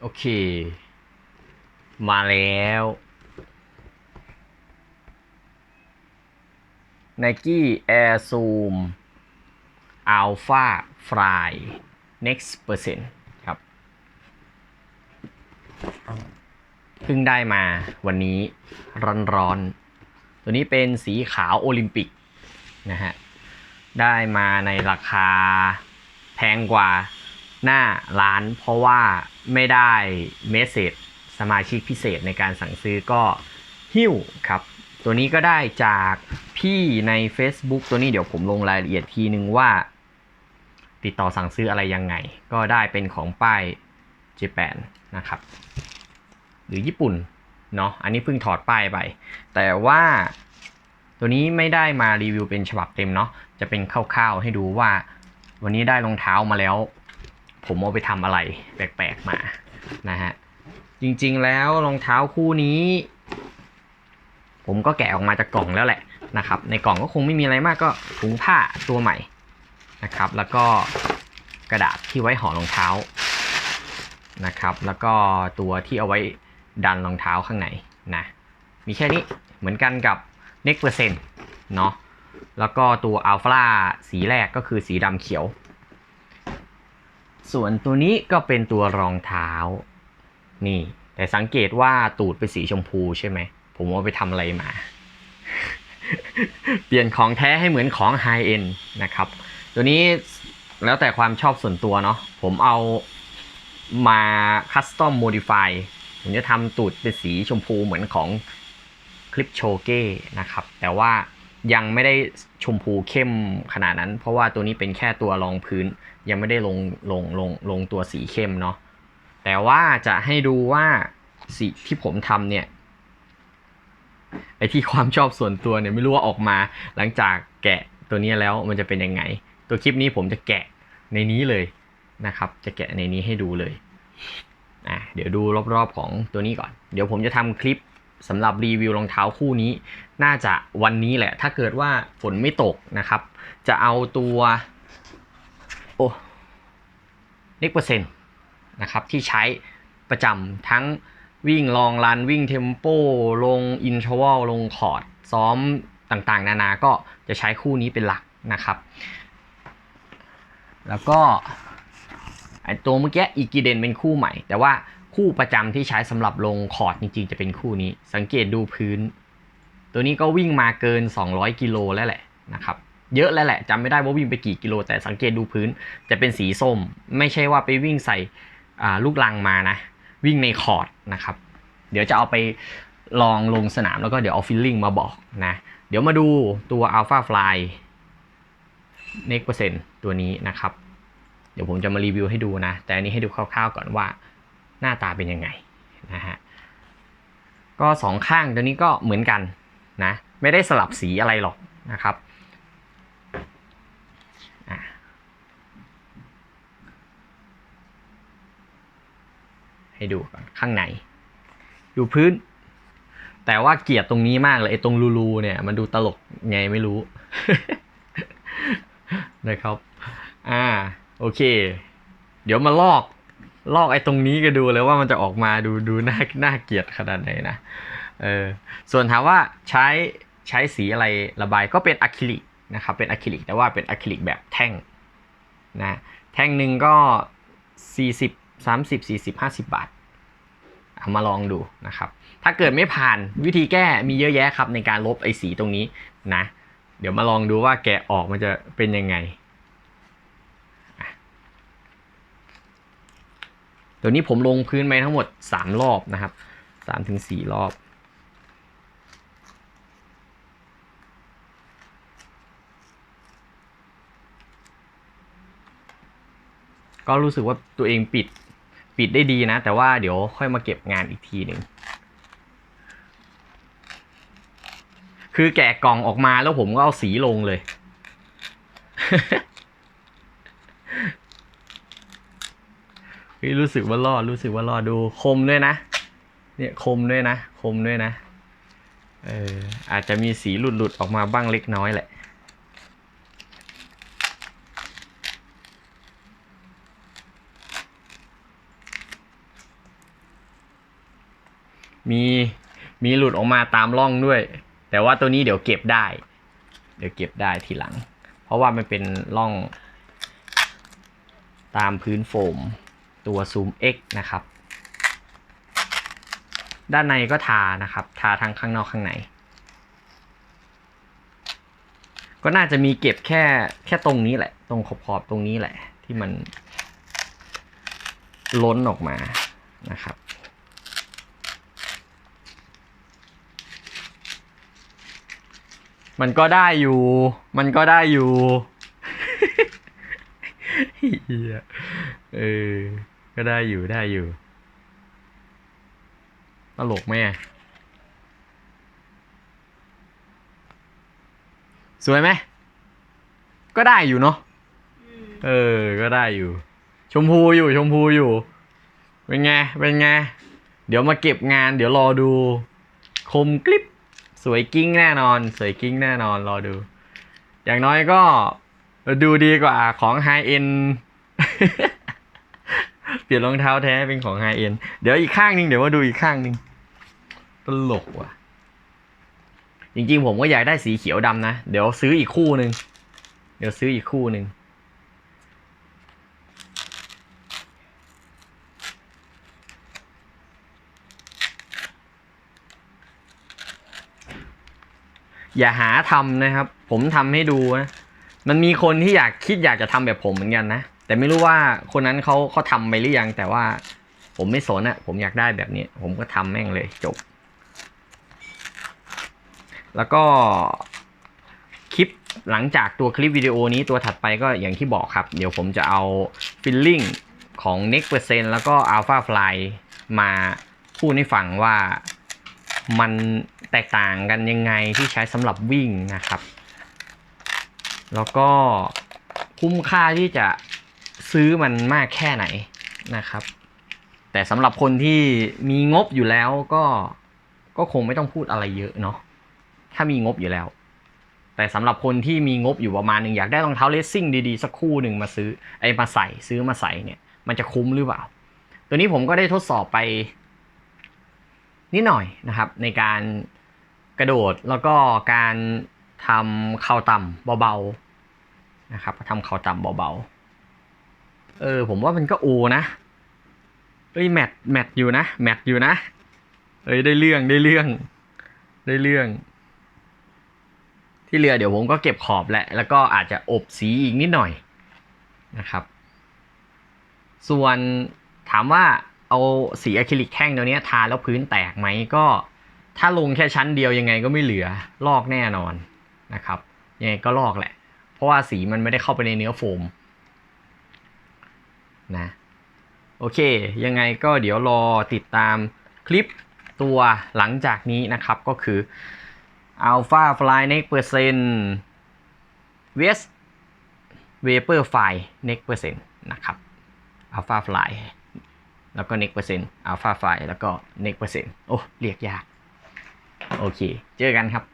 โอเค มาแล้ว Nike Air Zoom Alpha Fly Next Percent ครับเพิ่งได้มาวันนี้ร้อนๆ ตัวนี้เป็นสีขาวโอลิมปิกนะฮะ ได้มาในราคาแพงกว่า หน้าร้าน เพราะว่าไม่ได้เมสเซจสมาชิกพิเศษในการสั่งซื้อก็หิ้วครับ ตัวนี้ก็ได้จากพี่ใน Facebook ตัวนี้เดี๋ยวผมลงรายละเอียดทีนึงว่า ติดต่อสั่งซื้ออะไรยังไง ก็ได้เป็นของป้ายเจแปนนะครับ หรือญี่ปุ่นเนาะอันนี้เพิ่งถอดป้ายไป แต่ว่าตัวนี้ไม่ได้มารีวิวเป็นฉบับเต็มเนาะจะเป็นคร่าวๆให้ดูว่า วันนี้ได้รองเท้ามาแล้ว ผมเอาไปทำอะไรแปลกๆมานะฮะจริงๆแล้วรองเท้าคู่นี้ ผมก็แกะออกมาจากกล่องแล้วแหละนะครับ ในกล่องก็คงไม่มีอะไรมากก็ถุงผ้าตัวใหม่นะครับ แล้วก็กระดาษที่ไว้ห่อรองเท้านะครับ แล้วก็ตัวที่เอาไว้ดันรองเท้าข้างในนะมีแค่นี้เหมือนกันกับ Next Percent เนาะแล้วก็ตัวอัลฟาสีแรกก็คือสีดำเขียว ส่วนตัวนี้ก็เป็นตัวรองเท้า นี่ แต่สังเกตว่าตูดเป็นสีชมพูใช่ไหม ผมว่าไปทำอะไรมา เปลี่ยนของแท้ให้เหมือนของไฮเอ็นนะครับ ตัวนี้แล้วแต่ความชอบส่วนตัวเนาะ ผมเอามาคัสตอมโมดิฟายผมจะทำตูดเป็นสีชมพูเหมือนของคลิปโชเก้นะครับ แต่ว่า ยังไม่ได้ชมพูเข้มขนาดนั้น เพราะว่าตัวนี้เป็นแค่ตัวรองพื้น ยังไม่ได้ลงลงลงลงตัวสีเข้มเนาะแต่ว่าจะให้ดูว่าสีที่ผมทำเนี่ยไอที่ความชอบส่วนตัวเนี่ยไม่รู้ว่าออกมาหลังจากแกะตัวนี้แล้วมันจะเป็นยังไง ตัวคลิปนี้ผมจะแกะในนี้เลยนะครับ จะแกะในนี้ให้ดูเลยอะเดี๋ยวดูรอบๆของตัวนี้ก่อน เดี๋ยวผมจะทำคลิป สำหรับรีวิวรองเท้าคู่นี้ น่าจะวันนี้แหละ ถ้าเกิดว่าฝนไม่ตกนะครับ จะเอาตัว โอ้เน็กเปอร์เซ็นต์นะครับ ที่ใช้ประจำทั้งวิ่งลองรันวิ่งเทมโป ลงอินทวลลงคอร์ด ซ้อมต่างๆ นานาก็จะใช้คู่นี้เป็นหลักนะครับ แล้วก็ไอตัวเมื่อกี้อีกีเดนเป็นคู่ใหม่ แต่ว่า คู่ประจำที่ใช้สำหรับลงคอร์ดจริงๆจะเป็นคู่นี้ สังเกตดูพื้น ตัวนี้ก็วิ่งมาเกิน 200 กิโลแล้วแหละนะครับเยอะแล้วแหละจำไม่ได้ว่าวิ่งไปกี่กิโล แต่สังเกตดูพื้นจะเป็นสีส้ม ไม่ใช่ว่าไปวิ่งใส่ลูกลังมานะ วิ่งในคอร์ดนะครับ เดี๋ยวจะเอาไปลองลงสนามแล้วก็เดี๋ยวเอาฟิลลิ่งมาบอกนะ เดี๋ยวมาดูตัว Alpha Fly Next Percent ตัวนี้นะครับ เดี๋ยวผมจะมารีวิวให้ดูนะ แต่อันนี้ให้ดูคร่าวๆก่อนว่า หน้าตาเป็นยังไงนะฮะก็สองข้างตัวนี้ก็เหมือนกันนะไม่ได้สลับสีอะไรหรอกนะครับให้ดูก่อนข้างใน ดูพื้น แต่ว่าเกลียดตรงนี้มากเลยไอ้ตรงรูๆเนี่ยมันดูตลกไงไม่รู้นะครับ อ่า โอเค เดี๋ยวมาลอก ลอกไอ้ตรงนี้ก็ดูเลยว่ามันจะออกมาดูดูน่าน่าเกลียดขนาดไหนนะเออส่วนถามว่าใช้ใช้สีอะไรระบายก็เป็นอะคริลิกนะครับเป็นอะคริลิกแต่ว่าเป็นอะคริลิกแบบแท่งนะแท่งหนึ่งก็ 40 30 40 50 บาทเอามาลองดูนะครับ ถ้าเกิดไม่ผ่านวิธีแก้มีเยอะแยะครับในการลบไอ้สีตรงนี้นะ เดี๋ยวมาลองดูว่าแกะออกมันจะเป็นยังไง ตัวนี้ผมลงพื้นไปทั้งหมด 3 รอบนะครับ3ถึง4รอบ ก็รู้สึกว่าตัวเองปิดปิดได้ดีนะ แต่ว่าเดี๋ยวค่อยมาเก็บงานอีกทีหนึ่งคือแกะกล่องออกมาแล้วผมก็เอาสีลงเลย ฮ้ยรู้สึกว่ารอดรู้สึกว่ารอดดูคมด้วยนะ เนี่ยคมด้วยนะ คมด้วยนะ เอออาจจะมีสีหลุดหลุดๆออกมาบ้างเล็กน้อยแหละมีมีหลุดออกมาตามร่องด้วย แต่ว่าตัวนี้เดี๋ยวเก็บได้ เดี๋ยวเก็บได้ทีหลัง เพราะว่ามันเป็นร่องตามพื้นโฟม ตัว Zoom X นะครับ ด้านในก็ทานะครับ ทาทั้งข้างนอกข้างใน ก็น่าจะมีเก็บแค่แค่ตรงนี้แหละ ตรงขอบๆตรงนี้แหละ ที่มันล้นออกมานะครับมันก็ได้อยู่ มันก็ได้อยู่เหี้ยเออ ก็ได้อยู่ได้อยู่ตลกไหมอะสวยไหม ก็ได้อยู่เนาะอืมเออ ก็ได้อยู่ ชมพูอยู่ชมพูอยู่ เป็นไง เป็นไง เดี๋ยวมาเก็บงาน เดี๋ยวรอดู คมกลิป สวยกิ้งแน่นอน สวยกิ้งแน่นอนรอดู อย่างน้อยก็ดูดีกว่าของไฮเอ็น เปลี่ยนรองเท้าแท้เป็นของไฮเอ็นเดี๋ยวอีกข้างหนึงเดี๋ยวมาดูอีกข้างหนึงตลกว่ะ จริงๆ ผมก็อยากได้สีเขียวดำนะ เดี๋ยวซื้ออีกคู่หนึ่งเดี๋ยวซื้ออีกคู่หนึ่งอย่าหาทำนะครับ ผมทำให้ดูนะ มันมีคนที่อยากคิดอยากจะทำแบบผมเหมือนกันนะ แต่ไม่รู้ว่าคนนั้นเขาเขาทำไปหรือยัง แต่ว่า ผมไม่สนอะผมอยากได้แบบนี้ ผมก็ทำแม่งเลยจบ แล้วก็คลิปหลังจากตัวคลิปวิดีโอนี้ตัวถัดไปก็อย่างที่บอกครับ เดี๋ยวผมจะเอาฟิลลิ่งของ Next Percent แล้วก็ Alpha Fly มาพูดให้ฟังว่ามันแตกต่างกันยังไงที่ใช้สำหรับวิ่งนะครับ แล้วก็คุ้มค่าที่จะ ซื้อมันมากแค่ไหนนะครับ แต่สำหรับคนที่มีงบอยู่แล้วก็ก็คงไม่ต้องพูดอะไรเยอะเนาะถ้ามีงบอยู่แล้ว แต่สำหรับคนที่มีงบอยู่ประมาณหนึ่งอยากได้รองเท้าเลสซิ่งดีๆ สักคู่หนึ่งมาซื้อไอ้มาใส่ซื้อมาใส่เนี่ย มันจะคุ้มหรือเปล่า ตัวนี้ผมก็ได้ทดสอบไป นิดหน่อยนะครับ ในการกระโดดแล้วก็การทำเข่าต่ำเบาๆนะครับทำเข่าต่ำเบาๆ เออ ผมว่ามันก็โอนะเอ้ยแมทแมทอยู่นะแมทอยู่นะเอ้ยได้เรื่องได้เรื่อง ได้เรื่อง ที่เหลือเดี๋ยวผมก็เก็บขอบแหละ แล้วก็อาจจะอบสีอีกนิดหน่อยนะครับ ส่วนถามว่าเอาสีอะคริลิกแท่งตัวนี้ทาแล้วพื้นแตกไหมก็ ถ้าลงแค่ชั้นเดียวยังไงก็ไม่เหลือลอกแน่นอนนะครับยังไงก็ลอกแหละ เพราะว่าสีมันไม่ได้เข้าไปในเนื้อโฟม นะโอเค ยังไงก็เดี๋ยวรอติดตามคลิปตัวหลังจากนี้นะครับก็คือ Alpha Fly Next Percent West Vapor Fly Next Percent นะครับ Alpha Fly แล้วก็ Next Percent Alpha Fly แล้วก็ Next Percent โอ้ เรียกยาก โอเค เจอกันครับ